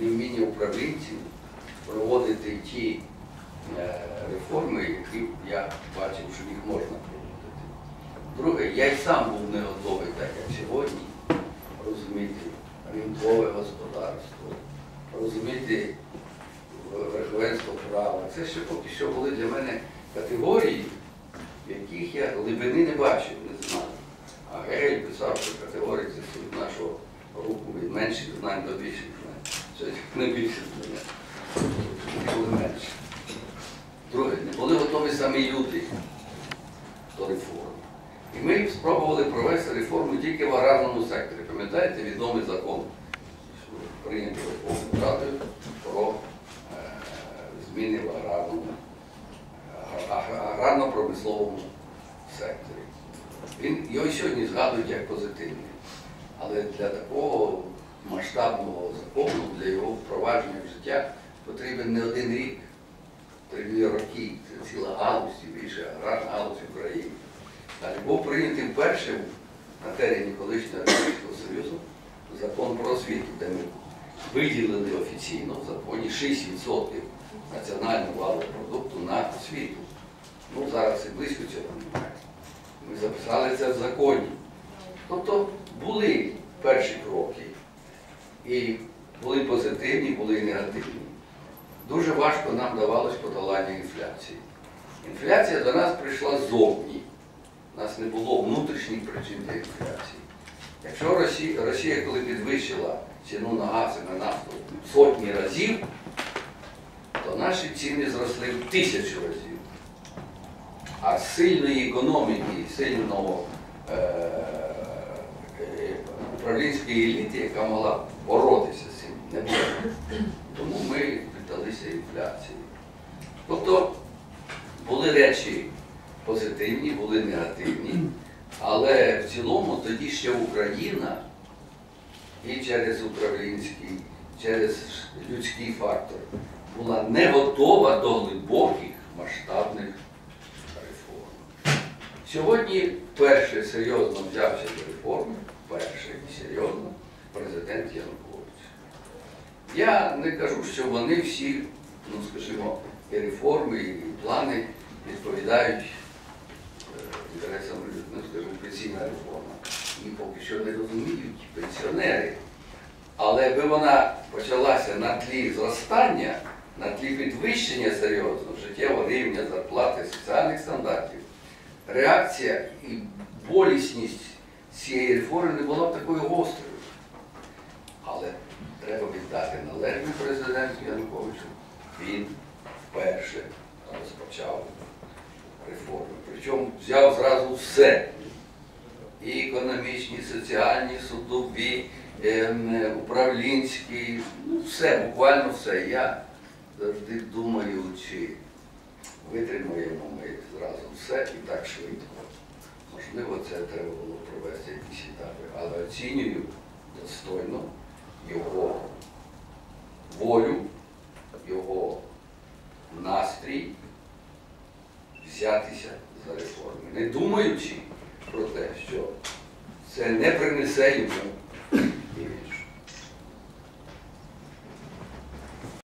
невміння управлінців проводити ті е, реформи, які я бачив, що їх можна проводити. Друге, я й сам був не готовий, так як сьогодні, розуміти ринкове господарство, розуміти верховенство права. Це ще поки що були для мене категорії, в яких я глибини не бачив, не знав. А Гегель писав, що категорії це нашого руху від менших знань до більших Це не більше. Це були менше. Друге, не були готові самі люди до реформи. І ми спробували провести реформу тільки в аграрному секторі. Пам'ятаєте відомий закон, що прийнятий Верховною Радою про е, зміни в аграрному, а- аграрно-промисловому секторі. Він його сьогодні згадують як позитивний. Але для такого масштабного закону, для його впровадження в життя потрібен не один рік, три роки. Це ціла галузь, більше аграрна галузь в Україні. Далі був прийнятий вперше на терені колишнього Радянського Союзу закон про освіту, де ми виділили офіційно в законі 6% національного валового продукту на освіту. Ну, зараз і близько цього немає. Ми записали це в законі. Тобто були перші кроки. І були позитивні, були і негативні. Дуже важко нам давалось подолання інфляції. Інфляція до нас прийшла ззовні. У нас не було внутрішніх причин для інфляції. Якщо Росія, Росія коли підвищила ціну на газ і на нафту сотні разів, то наші ціни зросли в тисячу разів. А сильної економіки, сильного е, е, управлінської еліти, яка могла боротися з цим, було. Тому ми піддалися інфляції. Тобто були речі позитивні, були негативні, але в цілому тоді ще Україна і через управлінський, через людський фактор була не готова до глибоких масштабних реформ. Сьогодні вперше серйозно взявся до реформи, вперше і серйозно президент Янукович. Я не кажу, що вони всі, ну скажімо, і реформи, і плани відповідають е, інтересам ну скажімо, пенсійна реформа. Її поки що не розуміють пенсіонери. Але якби вона почалася на тлі зростання, на тлі підвищення серйозно життєвого рівня зарплати, соціальних стандартів, реакція і болісність цієї реформи не була б такою гострою. Але треба віддати належне президенту Януковичу. Він вперше розпочав реформи. Причому взяв зразу все. І економічні, і соціальні, судові, ем, управлінські, ну все, буквально все. Я завжди думаю, чи витримуємо ми зразу все і так швидко. Можливо, це треба було провести якісь етапи, але оцінюю достойно його волю, його настрій взятися за реформи, не думаючи про те, що це не принесе йому